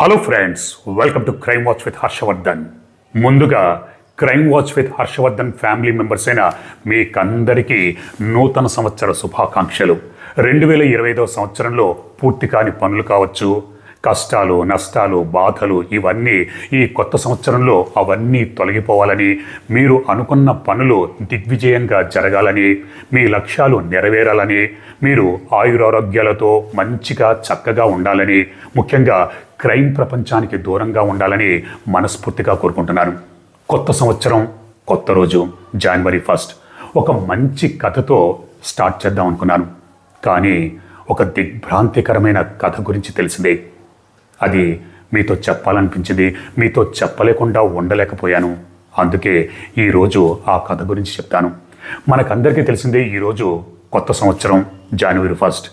Hello friends welcome to Crime Watch with Harshavardhan ముందుగా Crime Watch with Harshavardhan family members అయిన మీకందరికీ నూతన సంవత్సర శుభాకాంక్షలు. రెండు వేల ఇరవై ఐదవ సంవత్సరంలో పూర్తి కాని పనులు కావచ్చు కష్టాలు నష్టాలు బాధలు ఇవన్నీ ఈ కొత్త సంవత్సరంలో అవన్నీ తొలగిపోవాలని మీరు అనుకున్న పనులు దిగ్విజయంగా జరగాలని మీ లక్ష్యాలు నెరవేరాలని మీరు ఆయురారోగ్యాలతో మంచిగా చక్కగా ఉండాలని ముఖ్యంగా క్రైమ్ ప్రపంచానికి దూరంగా ఉండాలని మనస్ఫూర్తిగా కోరుకుంటున్నాను. కొత్త సంవత్సరం కొత్త రోజు జనవరి ఫస్ట్ ఒక మంచి కథతో స్టార్ట్ చేద్దాం అనుకున్నాను. కానీ ఒక దిగ్భ్రాంతికరమైన కథ గురించి తెలిసిందే. అది మీతో చెప్పాలనిపించింది మీతో చెప్పలేకుండా ఉండలేకపోయాను. అందుకే ఈరోజు ఆ కథ గురించి చెప్తాను. మనకందరికీ తెలిసిందే ఈరోజు కొత్త సంవత్సరం జనవరి ఫస్ట్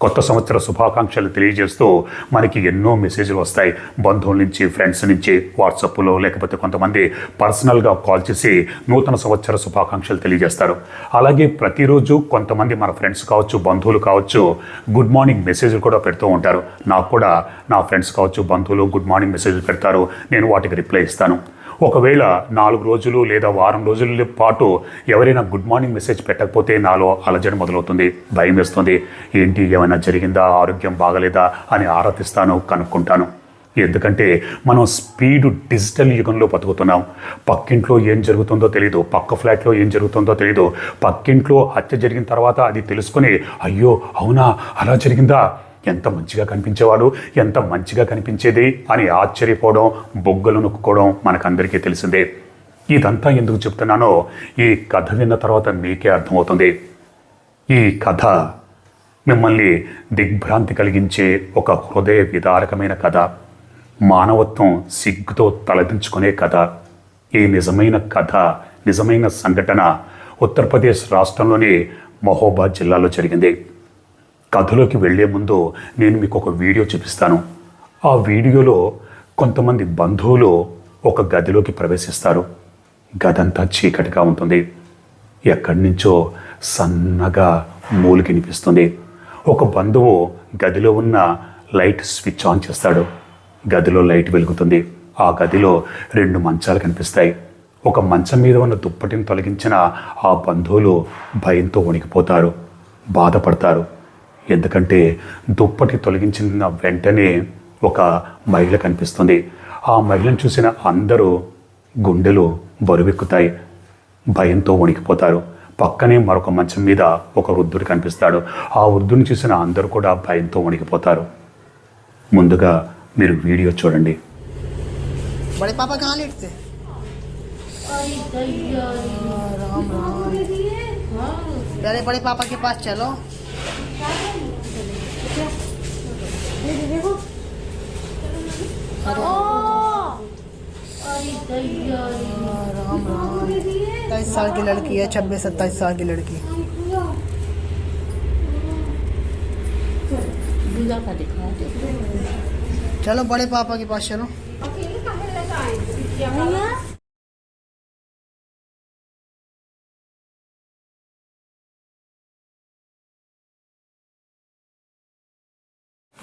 కొత్త సంవత్సర శుభాకాంక్షలు తెలియజేస్తూ మనకి ఎన్నో మెసేజ్లు వస్తాయి. బంధువుల నుంచి ఫ్రెండ్స్ నుంచి వాట్సాప్లో లేకపోతే కొంతమంది పర్సనల్గా కాల్ చేసి నూతన సంవత్సర శుభాకాంక్షలు తెలియజేస్తారు. అలాగే ప్రతిరోజు కొంతమంది మన ఫ్రెండ్స్ కావచ్చు బంధువులు కావచ్చు గుడ్ మార్నింగ్ మెసేజ్లు కూడా పెడుతూ ఉంటారు. నాకు కూడా నా ఫ్రెండ్స్ కావచ్చు బంధువులు గుడ్ మార్నింగ్ మెసేజ్లు పెడతారు. నేను వాటికి రిప్లై ఇస్తాను. ఒకవేళ నాలుగు రోజులు లేదా వారం రోజుల పాటు ఎవరైనా గుడ్ మార్నింగ్ మెసేజ్ పెట్టకపోతే నాలో అలజడి మొదలవుతుంది భయం వేస్తుంది. ఏంటి ఏమైనా జరిగిందా? ఆరోగ్యం బాగలేదా? అని ఆరాధిస్తాను కనుక్కుంటాను. ఎందుకంటే మనం స్పీడ్ డిజిటల్ యుగంలో బతుకుతున్నాం. పక్కింట్లో ఏం జరుగుతుందో తెలియదు పక్క ఫ్లాట్లో ఏం జరుగుతుందో తెలియదు పక్కింట్లో హత్య జరిగిన తర్వాత అది తెలుసుకొని అయ్యో అవునా? అలా జరిగిందా? ఎంత మంచిగా కనిపించేవాడు ఎంత మంచిగా కనిపించేది అని ఆశ్చర్యపోవడం బొగ్గలు నొక్కుకోవడం మనకందరికీ తెలిసిందే. ఇదంతా ఎందుకు చెప్తున్నానో ఈ కథ విన్న తర్వాత మీకే అర్థమవుతుంది. ఈ కథ మిమ్మల్ని దిగ్భ్రాంతి కలిగించే ఒక హృదయ విదారకమైన కథ. మానవత్వం సిగ్గుతో తలదించుకునే కథ. ఈ నిజమైన కథ నిజమైన సంఘటన ఉత్తరప్రదేశ్ రాష్ట్రంలోని మహోబాద్ జిల్లాలో జరిగింది. కథలోకి వెళ్ళే ముందు నేను మీకు ఒక వీడియో చూపిస్తాను. ఆ వీడియోలో కొంతమంది బంధువులు ఒక గదిలోకి ప్రవేశిస్తారు. గదంతా చీకటిగా ఉంటుంది. ఎక్కడి నుంచో సన్నగా మూలు వినిపిస్తుంది. ఒక బంధువు గదిలో ఉన్న లైట్ స్విచ్ ఆన్ చేస్తాడు. గదిలో లైట్ వెలుగుతుంది. ఆ గదిలో రెండు మంచాలు కనిపిస్తాయి. ఒక మంచం మీద ఉన్న దుప్పటిని తొలగించిన ఆ బంధువులు భయంతో వణికిపోతారు. బాధపడతారు. ఎందుకంటే దుప్పటి తొలగించిన వెంటనే ఒక మహిళ కనిపిస్తుంది ఆ మహిళను చూసిన అందరూ గుండెలు బరువెక్కుతాయి భయంతో వణికిపోతారు పక్కనే మరొక మంచం మీద ఒక వృద్ధుడు కనిపిస్తాడు ఆ వృద్ధుని చూసిన అందరూ కూడా భయంతో వణికిపోతారు ముందుగా మీరు వీడియో చూడండి बड़े पापा कहाँ लेटते राम राम पहले बड़े पापा के पास चलो सत्ताईस साल की लड़की है, छब्बीस, सत्ताईस साल की लड़की। चलो, बड़े पापा के पास चलो।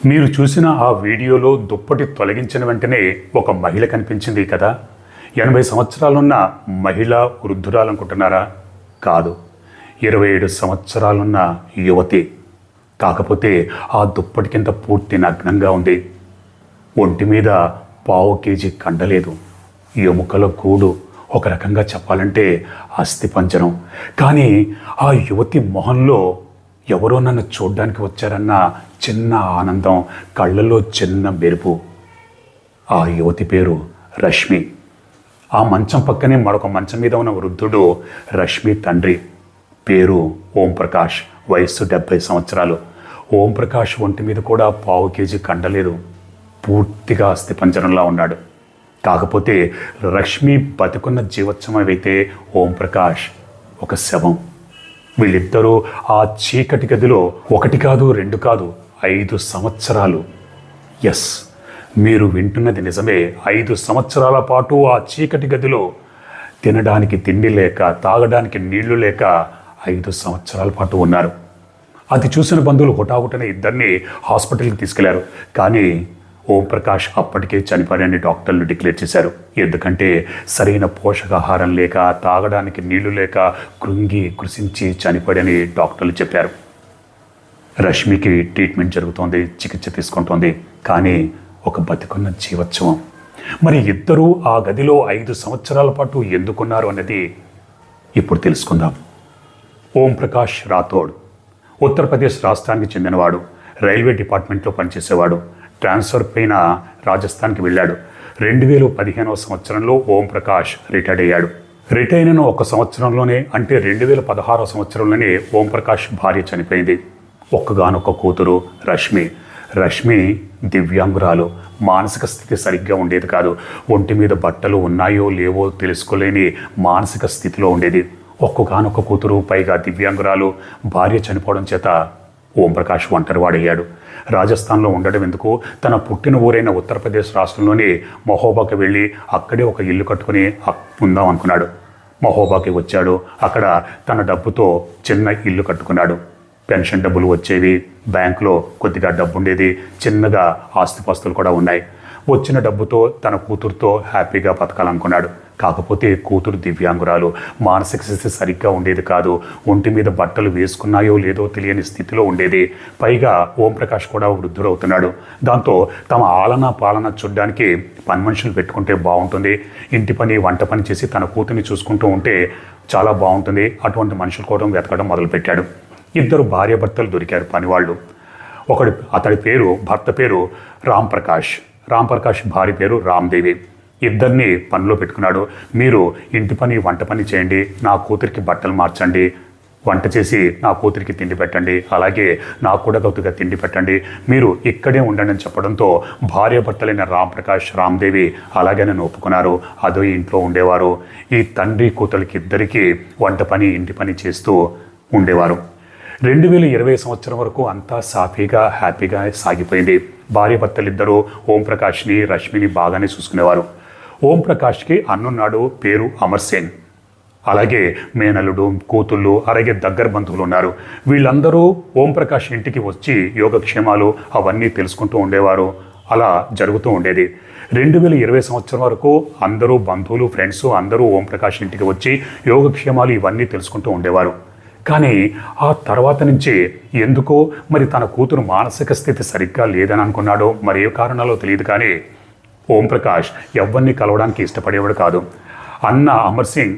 మీరు చూసిన ఆ వీడియోలో దుప్పటి తొలగించిన వెంటనే ఒక మహిళ కనిపించింది కదా. ఎనభై సంవత్సరాలున్న మహిళ వృద్ధురాలనుకుంటున్నారా? కాదు. ఇరవై ఏడు సంవత్సరాలున్న యువతి. కాకపోతే ఆ దుప్పటి కింద పూర్తి నగ్నంగా ఉంది. ఒంటి మీద పావు కేజీ కండలేదు. ఎముకల గూడు ఒక రకంగా చెప్పాలంటే అస్థిపంజరం. కానీ ఆ యువతి మొహంలో ఎవరో నన్ను చూడ్డానికి వచ్చారన్న చిన్న ఆనందం కళ్ళల్లో చిన్న మెరుపు. ఆ యువతి పేరు రష్మి. ఆ మంచం పక్కనే మరొక మంచం మీద ఉన్న వృద్ధుడు రష్మి తండ్రి. పేరు ఓంప్రకాష్ వయస్సు డెబ్భై సంవత్సరాలు. ఓం ప్రకాష్ ఒంటి మీద కూడా పావు కేజీ కండలేదు. పూర్తిగా అస్థిపంజరంలా ఉన్నాడు. కాకపోతే రష్మి బతుకున్న జీవోత్సవం అయితే ఓంప్రకాష్ ఒక శవం. వీళ్ళిద్దరూ ఆ చీకటి గదిలో ఒకటి కాదు రెండు కాదు ఐదు సంవత్సరాలు. ఎస్ మీరు వింటున్నది నిజమే. ఐదు సంవత్సరాల పాటు ఆ చీకటి గదిలో తినడానికి తిండి లేక తాగడానికి నీళ్ళు లేక ఐదు సంవత్సరాల పాటు ఉన్నారు. అది చూసిన బంధువులు హుటాహుటనే ఇద్దరిని హాస్పిటల్కి తీసుకెళ్ళారు. కానీ ఓం ప్రకాష్ అప్పటికే చనిపోయారని డాక్టర్లు డిక్లేర్ చేశారు. ఎందుకంటే సరైన పోషకాహారం లేక తాగడానికి నీళ్ళు లేక కృంగి కృషించి చనిపోయాడని డాక్టర్లు చెప్పారు. రష్మికి ట్రీట్మెంట్ జరుగుతోంది చికిత్స తీసుకుంటోంది. కానీ ఒక బతికున్న జీవోత్సవం. మరి ఇద్దరూ ఆ గదిలో ఐదు సంవత్సరాల పాటు ఎందుకున్నారు అన్నది ఇప్పుడు తెలుసుకుందాం. ఓం ప్రకాష్ రాథోడ్ ఉత్తరప్రదేశ్ రాష్ట్రానికి చెందినవాడు రైల్వే డిపార్ట్మెంట్లో పనిచేసేవాడు. ట్రాన్స్ఫర్ పైన రాజస్థాన్కి వెళ్ళాడు. రెండు వేల పదిహేనవ సంవత్సరంలో ఓం ప్రకాష్ రిటైర్డ్ అయ్యాడు. రిటైర్ అయిన ఒక సంవత్సరంలోనే అంటే రెండు వేల పదహారవ సంవత్సరంలోనే ఓం ప్రకాష్ భార్య చనిపోయింది. ఒక్కగానొక్క కూతురు రష్మి. రష్మి దివ్యాంగురాలు. మానసిక స్థితి సరిగ్గా ఉండేది కాదు. ఒంటి మీద బట్టలు ఉన్నాయో లేవో తెలుసుకోలేని మానసిక స్థితిలో ఉండేది. ఒక్కగానొక్క కూతురు పైగా దివ్యాంగురాలు. భార్య చనిపోవడం చేత ఓంప్రకాష్ ఒంటరివాడయ్యాడు. రాజస్థాన్లో ఉండడం ఎందుకు తన పుట్టిన ఊరైన ఉత్తరప్రదేశ్ రాష్ట్రంలోని మహోబాకి వెళ్ళి అక్కడే ఒక ఇల్లు కట్టుకుని ఉందాం అనుకున్నాడు. మహోబాకి వచ్చాడు. అక్కడ తన డబ్బుతో చిన్న ఇల్లు కట్టుకున్నాడు. పెన్షన్ డబ్బులు వచ్చేవి. బ్యాంకులో కొద్దిగా డబ్బు ఉండేది చిన్నగా ఆస్తిపాస్తులు కూడా ఉన్నాయి. వచ్చిన డబ్బుతో తన కూతురుతో హ్యాపీగా బతకాలనుకున్నాడు. కాకపోతే కూతురు దివ్యాంగురాలు మానసిక స్థితి సరిగ్గా ఉండేది కాదు. ఒంటి మీద బట్టలు వేసుకున్నాయో లేదో తెలియని స్థితిలో ఉండేది. పైగా ఓంప్రకాష్ కూడా వృద్ధుడవుతున్నాడు. దాంతో తమ ఆలన పాలన చూడ్డానికి పని మనుషులు పెట్టుకుంటే బాగుంటుంది. ఇంటి పని వంట పని చేసి తన కూతుర్ని చూసుకుంటూ ఉంటే చాలా బాగుంటుంది. అటువంటి మనుషులు కోసం వెతకడం మొదలుపెట్టాడు. ఇద్దరు భార్యాభర్తలు దొరికారు పనివాళ్ళు. ఒకడి అతడి పేరు భర్త పేరు రామ్ ప్రకాష్ రామ్ ప్రకాష్ భార్య పేరు రామ్దేవి. ఇద్దరిని పనిలో పెట్టుకున్నాడు. మీరు ఇంటి పని వంట పని చేయండి. నా కూతురికి బట్టలు మార్చండి. వంట చేసి నా కూతురికి తిండి పెట్టండి. అలాగే నాకు కూడా కొద్దిగా తిండి పెట్టండి. మీరు ఇక్కడే ఉండండి అని చెప్పడంతో భార్య భర్తలైన రామ్ ప్రకాష్ రామ్దేవి అలాగే నన్ను ఒప్పుకున్నారు. అదో ఇంట్లో ఉండేవారు. ఈ తండ్రి కూతురికి ఇద్దరికి వంట పని ఇంటి పని చేస్తూ ఉండేవారు. రెండు వేల ఇరవై సంవత్సరం వరకు అంతా సాఫీగా హ్యాపీగా సాగిపోయింది. భార్య భర్తలిద్దరూ ఓం ప్రకాష్ని రష్మిని బాగానే చూసుకునేవారు. ఓం ప్రకాష్కి అన్నున్నాడు పేరు అమర్ సేన్. అలాగే మేనలుడు కూతుళ్ళు అలాగే దగ్గర బంధువులు ఉన్నారు. వీళ్ళందరూ ఓం ప్రకాష్ ఇంటికి వచ్చి యోగక్షేమాలు అవన్నీ తెలుసుకుంటూ ఉండేవారు. అలా జరుగుతూ ఉండేది. రెండు వేల ఇరవై సంవత్సరం వరకు అందరూ బంధువులు ఫ్రెండ్స్ అందరూ ఓం ప్రకాష్ ఇంటికి వచ్చి యోగక్షేమాలు ఇవన్నీ తెలుసుకుంటూ ఉండేవారు. కానీ ఆ తర్వాత నుంచి ఎందుకో మరి తన కూతురు మానసిక స్థితి సరిగ్గా లేదని అనుకున్నాడో మరి ఏ కారణాలో తెలియదు కానీ ఓం ప్రకాష్ ఎవరిని కలవడానికి ఇష్టపడేవాడు కాదు. అన్న అమర్ సింగ్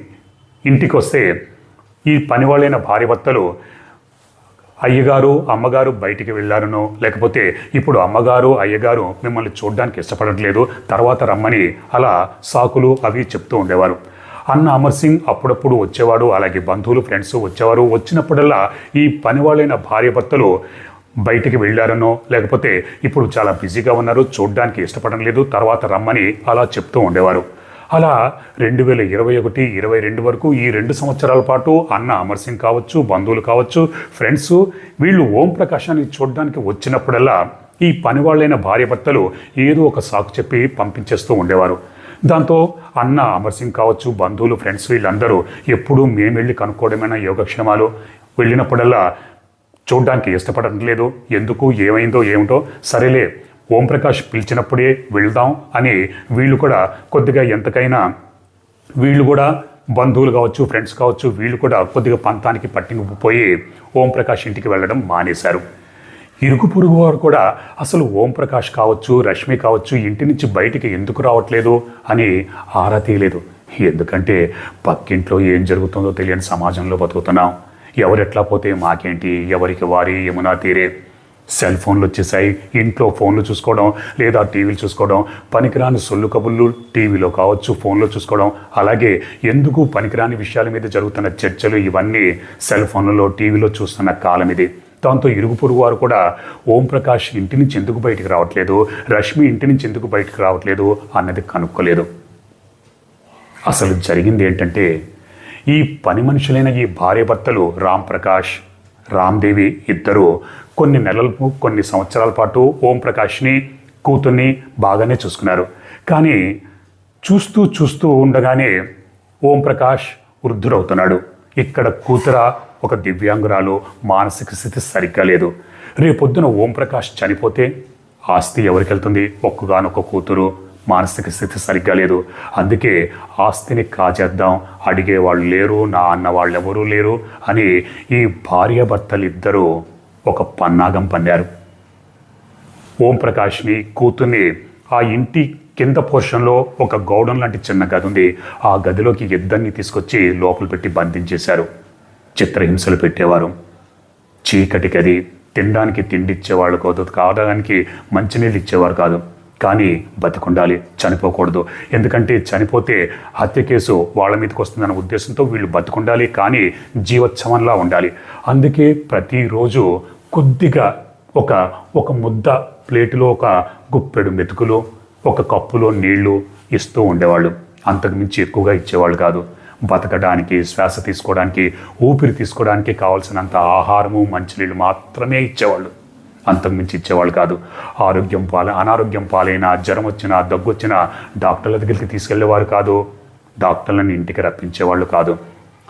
ఇంటికి వస్తే ఈ పనివాళ్ళైన భార్యభర్తలు అయ్యగారు అమ్మగారు బయటికి వెళ్ళారనో లేకపోతే ఇప్పుడు అమ్మగారు అయ్యగారు మిమ్మల్ని చూడడానికి ఇష్టపడట్లేదు తర్వాత రమ్మని అలా సాకులు అవి చెప్తూ ఉండేవారు. అన్న అమర్ సింగ్ అప్పుడప్పుడు వచ్చేవాడు అలాగే బంధువులు ఫ్రెండ్స్ వచ్చేవారు. వచ్చినప్పుడల్లా ఈ పనివాళ్ళైన భార్యభర్తలు బయటికి వెళ్ళారనో లేకపోతే ఇప్పుడు చాలా బిజీగా ఉన్నారు చూడడానికి ఇష్టపడడం లేదు తర్వాత రమ్మని అలా చెప్తూ ఉండేవారు. అలా రెండు వేల ఇరవై ఒకటి ఇరవై రెండు వరకు ఈ రెండు సంవత్సరాల పాటు అన్న అమర్ సింగ్ కావచ్చు బంధువులు కావచ్చు ఫ్రెండ్స్ వీళ్ళు ఓం ప్రకాశాన్ని చూడడానికి వచ్చినప్పుడల్లా ఈ పనివాళ్ళైన భార్యభర్తలు ఏదో ఒక సాకు చెప్పి పంపించేస్తూ ఉండేవారు. దాంతో అన్న అమర్ సింగ్ కావచ్చు బంధువులు ఫ్రెండ్స్ వీళ్ళందరూ ఎప్పుడూ మేము వెళ్ళి కనుక్కోవడమైన యోగక్షేమాలు? వెళ్ళినప్పుడల్లా చూడ్డానికి ఇష్టపడటం లేదు. ఎందుకు? ఏమైందో? ఏమిటో? సరేలే ఓంప్రకాష్ పిలిచినప్పుడే వెళ్దాం అని వీళ్ళు కూడా కొద్దిగా ఎంతకైనా వీళ్ళు కూడా బంధువులు కావచ్చు ఫ్రెండ్స్ కావచ్చు వీళ్ళు కూడా కొద్దిగా పంతానికి పట్టింపుపోయి ఓంప్రకాష్ ఇంటికి వెళ్ళడం మానేశారు. ఇరుగు పొరుగు వారు కూడా అసలు ఓంప్రకాష్ కావచ్చు రష్మి కావచ్చు ఇంటి నుంచి బయటికి ఎందుకు రావట్లేదు అని ఆరా తీయలేదు. ఎందుకంటే పక్కింట్లో ఏం జరుగుతుందో తెలియని సమాజంలో బతుకుతున్నాం. ఎవరెట్లా పోతే మాకేంటి? ఎవరికి వారి యమునా తీరే సెల్ ఫోన్లు వచ్చేసాయి. ఇంట్లో ఫోన్లు చూసుకోవడం లేదా టీవీలు చూసుకోవడం పనికిరాని సొల్లు కబుర్లు టీవీలో కావచ్చు ఫోన్లో చూసుకోవడం. అలాగే ఎందుకు పనికిరాని విషయాల మీద జరుగుతున్న చర్చలు ఇవన్నీ సెల్ ఫోన్లలో టీవీలో చూస్తున్న కాలం ఇది. దాంతో ఇరుగు పొరుగు వారు కూడా ఓం ప్రకాష్ ఇంటి నుంచి ఎందుకు బయటికి రావట్లేదు? రష్మి ఇంటి నుంచి ఎందుకు బయటికి రావట్లేదు? అన్నది కనుక్కోలేదు. అసలు జరిగింది ఏంటంటే ఈ పని మనుషులైన ఈ భార్యభర్తలు రామ్ ప్రకాష్ రామ్దేవి ఇద్దరు కొన్ని నెలలకు కొన్ని సంవత్సరాల పాటు ఓం ప్రకాష్ని కూతుర్ని బాగానే చూసుకున్నారు. కానీ చూస్తూ చూస్తూ ఉండగానే ఓం ప్రకాష్ వృద్ధుడవుతున్నాడు. ఇక్కడ కూతుర ఒక దివ్యాంగురాలు మానసిక స్థితి సరిగ్గా లేదు. రేపొద్దున ఓం ప్రకాష్ చనిపోతే ఆస్తి ఎవరికి వెళ్తుంది? ఒక్కగానొక్క కూతురు మానసిక స్థితి సరిగ్గా లేదు. అందుకే ఆస్తిని కాజేద్దాం. అడిగేవాళ్ళు లేరు నా అన్న వాళ్ళు ఎవరూ లేరు అని ఈ భార్యాభర్తలు ఇద్దరూ ఒక పన్నాగం పన్నారు. ఓం ప్రకాష్ని కూతుర్ని ఆ ఇంటి కింద పోర్షన్లో ఒక గౌడం లాంటి చిన్న గది ఉంది. ఆ గదిలోకి ఇద్దరిని తీసుకొచ్చి లోపల పెట్టి బంధించేశారు. చిత్రహింసలు పెట్టేవారు. చీకటి గది తినడానికి తిండి ఇచ్చేవాళ్ళు కాదు కావడానికి మంచినీళ్ళు ఇచ్చేవారు కాదు. కానీ బతికుండాలి చనిపోకూడదు. ఎందుకంటే చనిపోతే హత్య కేసు వాళ్ళ మీదకి వస్తుందన్న ఉద్దేశంతో వీళ్ళు బతికుండాలి కానీ జీవోత్సవంలా ఉండాలి. అందుకే ప్రతిరోజు కొద్దిగా ఒక ఒక ముద్ద ప్లేటులో ఒక గుప్పెడు మెతుకులు ఒక కప్పులో నీళ్ళు ఇస్తూ ఉండేవాళ్ళు. అంతకుమించి ఎక్కువగా ఇచ్చేవాళ్ళు కాదు. బతకడానికి శ్వాస తీసుకోవడానికి ఊపిరి తీసుకోవడానికి కావాల్సినంత ఆహారము మంచినీళ్ళు మాత్రమే ఇచ్చేవాళ్ళు. అంతకుమించి ఇచ్చేవాళ్ళు కాదు. ఆరోగ్యం పాల అనారోగ్యం పాలైన జ్వరం వచ్చినా దగ్గు వచ్చినా డాక్టర్ల దగ్గరికి తీసుకెళ్ళేవారు కాదు. డాక్టర్లను ఇంటికి రప్పించేవాళ్ళు కాదు.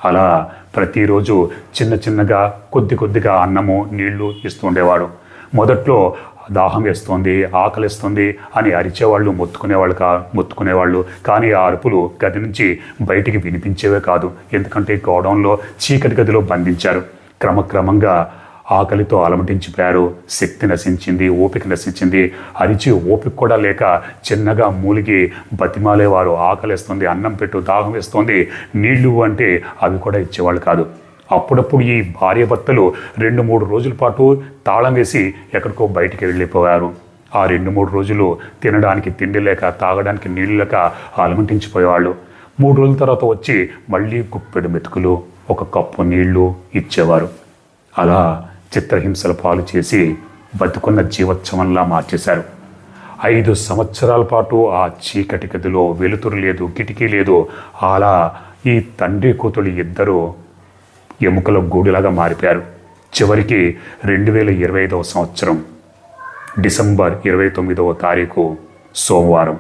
అలా ప్రతిరోజు చిన్న చిన్నగా కొద్ది కొద్దిగా అన్నము నీళ్ళు ఇస్తుండేవాడు మొదట్లో దాహం వేస్తుంది ఆకలిస్తుంది అని అరిచేవాళ్ళు మొత్తుకునేవాళ్ళు కా మొత్తుకునేవాళ్ళు. కానీ ఆ అరుపులు గది నుంచి బయటికి వినిపించేవే కాదు. ఎందుకంటే గోడౌన్లో చీకటి గదిలో బంధించారు. క్రమక్రమంగా ఆకలితో అలమటించిపోయారు. శక్తి నశించింది ఓపిక నశించింది. అరిచి ఓపిక కూడా లేక చిన్నగా మూలిగి బతిమాలేవారు. ఆకలిస్తుంది అన్నం పెట్టు దాహం వేస్తుంది. నీళ్ళు అంటే అవి కూడా ఇచ్చేవాళ్ళు కాదు. అప్పుడప్పుడు ఈ భార్యభర్తలు రెండు మూడు రోజుల పాటు తాళం వేసి ఎక్కడికో బయటికి వెళ్ళిపోయారు. ఆ రెండు మూడు రోజులు తినడానికి తిండి లేక తాగడానికి నీళ్ళు లేక అలమటించిపోయేవాళ్ళు. మూడు రోజుల తర్వాత వచ్చి మళ్ళీ గుప్పెడు మెతుకులు ఒక కప్పు నీళ్ళు ఇచ్చేవారు. అలా చిత్రహింసల పాలు చేసి బతుకున్న జీవోత్సవంలా మార్చేశారు. ఐదు సంవత్సరాల పాటు ఆ చీకటి గదిలో వెలుతురు లేదు కిటికీ లేదు. అలా ఈ తండ్రి కూతురు ఇద్దరూ ఎముకల గూడులాగా మారిపోయారు. చివరికి రెండు వేల ఇరవై ఐదవ సంవత్సరం డిసెంబర్ ఇరవై తొమ్మిదవ తారీఖు సోమవారం.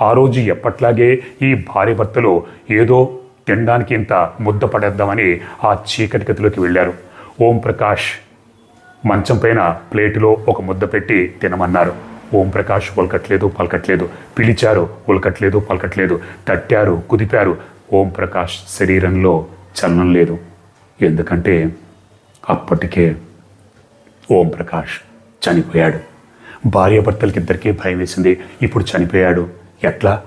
ఆ రోజు ఎప్పట్లాగే ఈ భార్య భర్తలు ఏదో తినడానికి ఇంత ముద్ద పడేద్దామని ఆ చీకటి గదిలోకి వెళ్ళారు. ఓం ప్రకాష్ మంచం పైన ప్లేటులో ఒక ముద్ద పెట్టి తినమన్నారు. ఓం ప్రకాష్ ఉలకట్లేదు పలకట్లేదు. పిలిచారు ఉలకట్లేదు పలకట్లేదు. తట్టారు కుదిపారు. ఓం ప్రకాష్ శరీరంలో చలనం లేదు. ఎందుకంటే అప్పటికే ఓం ప్రకాష్ చనిపోయాడు. భార్యాభర్తలకి ఇద్దరికీ భయం వేసింది. ఇప్పుడు చనిపోయాడు. ఎట్లా?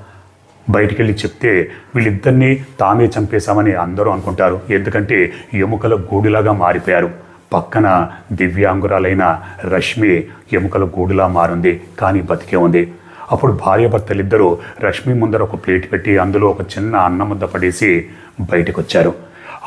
బయటికి వెళ్ళి చెప్తే వీళ్ళిద్దరినీ తామే చంపేశామని అందరూ అనుకుంటారు. ఎందుకంటే ఎముకల గూడులాగా మారిపోయారు. పక్కన దివ్యాంగురాలైన రష్మి ఎముకల గూడులా మారింది కానీ బతికే ఉంది. అప్పుడు భార్యాభర్తలిద్దరూ రష్మి ముందర ఒక ప్లేట్ పెట్టి అందులో ఒక చిన్న అన్నం ముద్ద పడేసి బయటకు వచ్చారు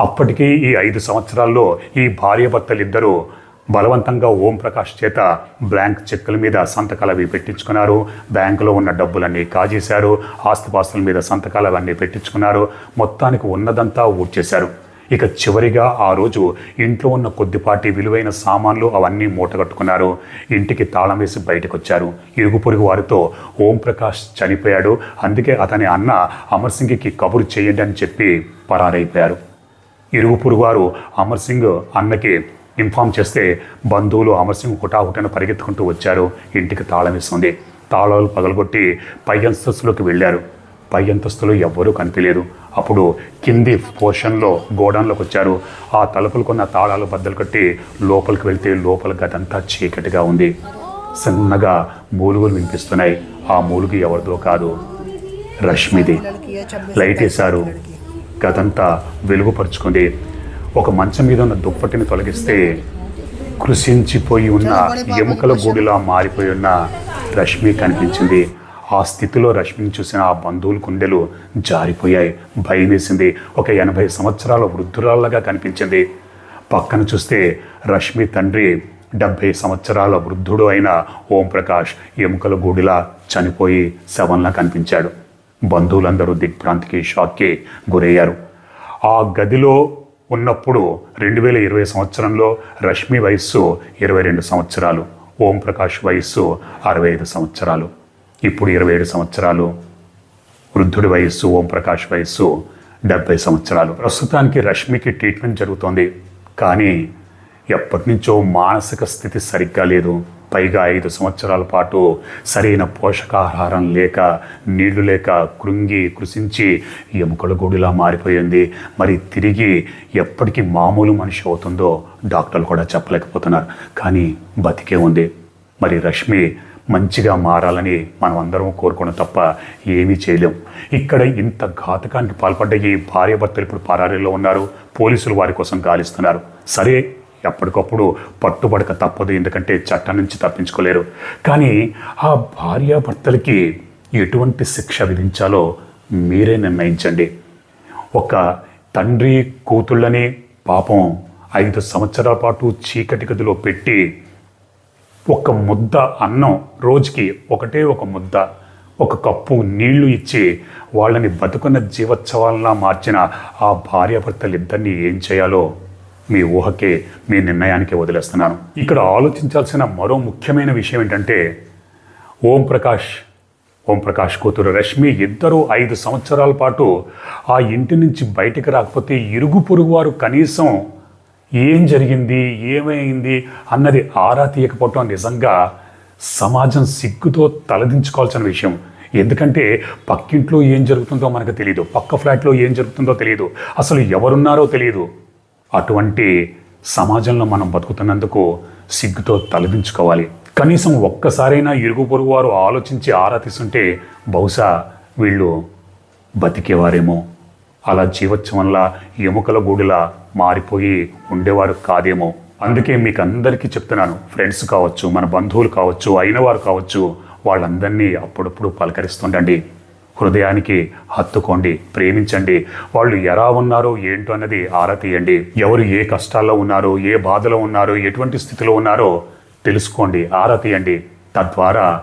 అప్పటికీ ఈ ఐదు సంవత్సరాల్లో ఈ భార్యాభర్తలిద్దరూ బలవంతంగా ఓం ప్రకాష్ చేత బ్లాంక్ చెక్కుల మీద సంతకాలు అవి పెట్టించుకున్నారు. బ్యాంకులో ఉన్న డబ్బులన్నీ కాజేశారు. ఆస్తిపాస్తుల మీద సంతకాలు అవన్నీ పెట్టించుకున్నారు. మొత్తానికి ఉన్నదంతా ఊడ్చేశారు. ఇక చివరిగా ఆ రోజు ఇంట్లో ఉన్న కొద్దిపాటి విలువైన సామాన్లు అవన్నీ మూటగట్టుకున్నారు. ఇంటికి తాళం వేసి బయటకు వచ్చారు ఇరుగు పొరుగు వారితో ఓం ప్రకాష్ చనిపోయాడు. అందుకే అతని అన్న అమర్ సింగ్కి కబురు చేయండి అని చెప్పి పరారైపోయారు. ఇరుగు పొరుగువారు అమర్ సింగ్ అన్నకి ఇన్ఫామ్ చేస్తే బంధువులు అమర్ సింగ్ హుటాహుటన పరిగెత్తుకుంటూ వచ్చారు. ఇంటికి తాళం వేస్తుంది తాళాలు పగలగొట్టి పై అంతస్తులోకి వెళ్ళారు. పై అంతస్తులో ఎవ్వరూ కనిపించలేదు. అప్పుడు కింది పోర్షన్లో గోడౌన్లోకి వచ్చారు. ఆ తలుపులు కొన్న తాళాలు బద్దలు కట్టి లోపలికి వెళ్తే లోపల గదంతా చీకటిగా ఉంది. సన్నగా మూలుగులు వినిపిస్తున్నాయి. ఆ మూలుగు ఎవరిదో కాదు. రష్మిది. లైట్ వేశారు. గదంతా వెలుగుపరుచుకుంది. ఒక మంచం మీద ఉన్న దుప్పటిని తొలగిస్తే కృషించిపోయి ఉన్న ఎముకల గూడిలా మారిపోయి ఉన్న రష్మి కనిపించింది. ఆ స్థితిలో రష్మిని చూసిన ఆ బంధువుల కుండెలు జారిపోయాయి. భయం వేసింది. ఒక ఎనభై సంవత్సరాల వృద్ధురాళ్ళగా కనిపించింది. పక్కన చూస్తే రష్మి తండ్రి డెబ్భై సంవత్సరాల వృద్ధుడు అయిన ఓంప్రకాష్ ఎముకల గూడిలా చనిపోయి శవంలా కనిపించాడు. బంధువులందరూ దిగ్భ్రాంతికి షాక్కి గురయ్యారు. ఆ గదిలో ఉన్నప్పుడు రెండు వేల ఇరవై సంవత్సరంలో రష్మి వయస్సు ఇరవై రెండు సంవత్సరాలు ఓం ప్రకాష్ వయస్సు అరవై ఐదు సంవత్సరాలు. ఇప్పుడు ఇరవై ఏడు సంవత్సరాలు వృద్ధుడి వయస్సు ఓంప్రకాష్ వయస్సు డెబ్బై సంవత్సరాలు. ప్రస్తుతానికి రష్మికి ట్రీట్మెంట్ జరుగుతోంది. కానీ ఎప్పటి నుంచో మానసిక స్థితి సరిగ్గా లేదు. పైగా ఐదు సంవత్సరాల పాటు సరైన పోషకాహారం లేక నీళ్ళు లేక కృంగి కృషించి ఎముకల గూడిలా మారిపోయింది. మరి తిరిగి ఎప్పటికీ మామూలు మనిషి అవుతుందో డాక్టర్లు కూడా చెప్పలేకపోతున్నారు. కానీ బతికే ఉంది. మరి రష్మి మంచిగా మారాలని మనం అందరం కోరుకోవడం తప్ప ఏమీ చేయలేం. ఇక్కడ ఇంత ఘాతకానికి పాల్పడ్డ ఈ భార్యాభర్తలు ఇప్పుడు పరారీలో ఉన్నారు. పోలీసులు వారి కోసం గాలిస్తున్నారు. సరే ఎప్పటికప్పుడు పట్టుబడక తప్పదు ఎందుకంటే చట్టం నుంచి తప్పించుకోలేరు. కానీ ఆ భార్యాభర్తలకి ఎటువంటి శిక్ష విధించాలో మీరే నిర్ణయించండి. ఒక తండ్రి కూతుళ్ళని పాపం ఐదు సంవత్సరాల పాటు చీకటి గదిలో పెట్టి ఒక ముద్ద అన్నం రోజుకి ఒకటే ఒక ముద్ద. ఒక కప్పు నీళ్ళు ఇచ్చి వాళ్ళని బతుకున్న జీవోత్సవాల్లా మార్చిన ఆ భార్యాభర్తలిద్దరినీ ఏం చేయాలో మీ ఊహకే మీ నిర్ణయానికి వదిలేస్తున్నాను. ఇక్కడ ఆలోచించాల్సిన మరో ముఖ్యమైన విషయం ఏంటంటే ఓం ప్రకాష్ ఓం ప్రకాష్ కూతురు రష్మి ఇద్దరూ ఐదు సంవత్సరాల పాటు ఆ ఇంటి నుంచి బయటికి రాకపోతే ఇరుగు పొరుగు వారు కనీసం ఏం జరిగింది ఏమైంది అన్నది ఆరా తీయకపోవటం నిజంగా సమాజం సిగ్గుతో తలదించుకోవాల్సిన విషయం. ఎందుకంటే పక్కింట్లో ఏం జరుగుతుందో మనకు తెలియదు పక్క ఫ్లాట్లో ఏం జరుగుతుందో తెలియదు అసలు ఎవరున్నారో తెలియదు అటువంటి సమాజంలో మనం బతుకుతున్నందుకు సిగ్గుతో తలదించుకోవాలి. కనీసం ఒక్కసారైనా ఇరుగు పొరుగు వారు ఆలోచించి ఆరా తీస్తుంటే బహుశా వీళ్ళు బతికేవారేమో. అలా జీవోత్సవంలా ఎముకల గూడులా మారిపోయి ఉండేవారు కాదేమో. అందుకే మీకు అందరికీ చెప్తున్నాను ఫ్రెండ్స్ కావచ్చు మన బంధువులు కావచ్చు అయినవారు కావచ్చు వాళ్ళందరినీ అప్పుడప్పుడు పలకరిస్తుండండి. హృదయానికి హత్తుకోండి ప్రేమించండి. వాళ్ళు ఎలా ఉన్నారో ఏంటో అన్నది ఆరా తీయండి. ఎవరు ఏ కష్టాల్లో ఉన్నారో ఏ బాధలో ఉన్నారో ఎటువంటి స్థితిలో ఉన్నారో తెలుసుకోండి ఆరా తీయండి. తద్వారా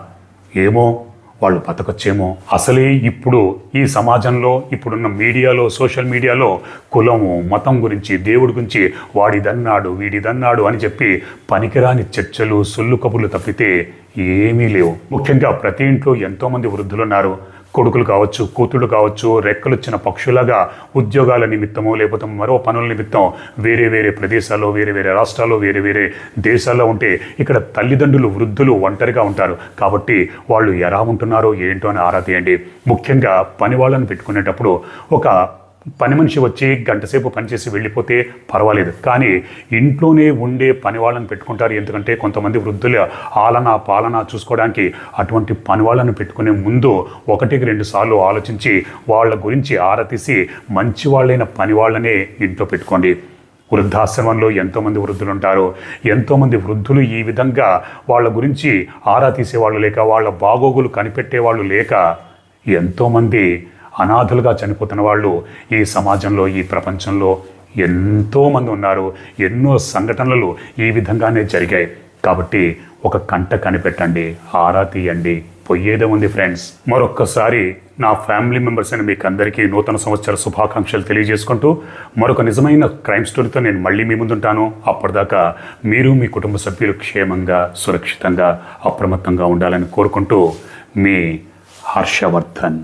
ఏమో వాళ్ళు బతకొచ్చేమో. అసలే ఇప్పుడు ఈ సమాజంలో ఇప్పుడున్న మీడియాలో సోషల్ మీడియాలో కులము మతం గురించి దేవుడి గురించి వాడిదన్నాడు వీడిదన్నాడు అని చెప్పి పనికిరాని చర్చలు సొల్లు కబుర్లు తప్పితే ఏమీ లేవు. ముఖ్యంగా ప్రతి ఇంట్లో ఎంతోమంది వృద్ధులు ఉన్నారు కొడుకులు కావచ్చు కూతుళ్ళు కావచ్చు రెక్కలొచ్చిన పక్షులాగా ఉద్యోగాల నిమిత్తమో లేకపోతే మరో పనుల నిమిత్తం వేరే వేరే ప్రదేశాల్లో వేరే వేరే రాష్ట్రాల్లో వేరే వేరే దేశాల్లో ఉంటే ఇక్కడ తల్లిదండ్రులు వృద్ధులు ఒంటరిగా ఉంటారు. కాబట్టి వాళ్ళు ఎలా ఉంటున్నారో ఏంటో అని ఆరా తీయండి. ముఖ్యంగా పని వాళ్ళని పెట్టుకునేటప్పుడు ఒక పని మనిషి వచ్చి గంటసేపు పనిచేసి వెళ్ళిపోతే పర్వాలేదు. కానీ ఇంట్లోనే ఉండే పని వాళ్ళని పెట్టుకుంటారు. ఎందుకంటే కొంతమంది వృద్ధుల ఆలన పాలన చూసుకోవడానికి అటువంటి పని వాళ్ళని పెట్టుకునే ముందు ఒకటికి రెండు సార్లు ఆలోచించి వాళ్ళ గురించి ఆరతీసి మంచి వాళ్ళైన పని వాళ్ళనే ఇంట్లో పెట్టుకోండి. వృద్ధాశ్రమంలో ఎంతోమంది వృద్ధులు ఉంటారు ఎంతోమంది వృద్ధులు ఈ విధంగా వాళ్ళ గురించి ఆరా తీసేవాళ్ళు లేక వాళ్ళ బాగోగులు కనిపెట్టేవాళ్ళు లేక ఎంతోమంది అనాథులుగా చనిపోతున్న వాళ్ళు ఈ సమాజంలో ఈ ప్రపంచంలో ఎంతోమంది ఉన్నారు. ఎన్నో సంఘటనలు ఈ విధంగానే జరిగాయి. కాబట్టి ఒక కంట కనిపెట్టండి ఆరా తీయండి. పోయేదే ఉంది ఫ్రెండ్స్. మరొక్కసారి నా ఫ్యామిలీ మెంబర్స్ అని మీకు అందరికీ నూతన సంవత్సర శుభాకాంక్షలు తెలియజేసుకుంటూ మరొక నిజమైన క్రైమ్ స్టోరీతో నేను మళ్ళీ మీ ముందుంటాను. అప్పటిదాకా మీరు మీ కుటుంబ సభ్యులు క్షేమంగా సురక్షితంగా అప్రమత్తంగా ఉండాలని కోరుకుంటూ మీ హర్షవర్ధన్.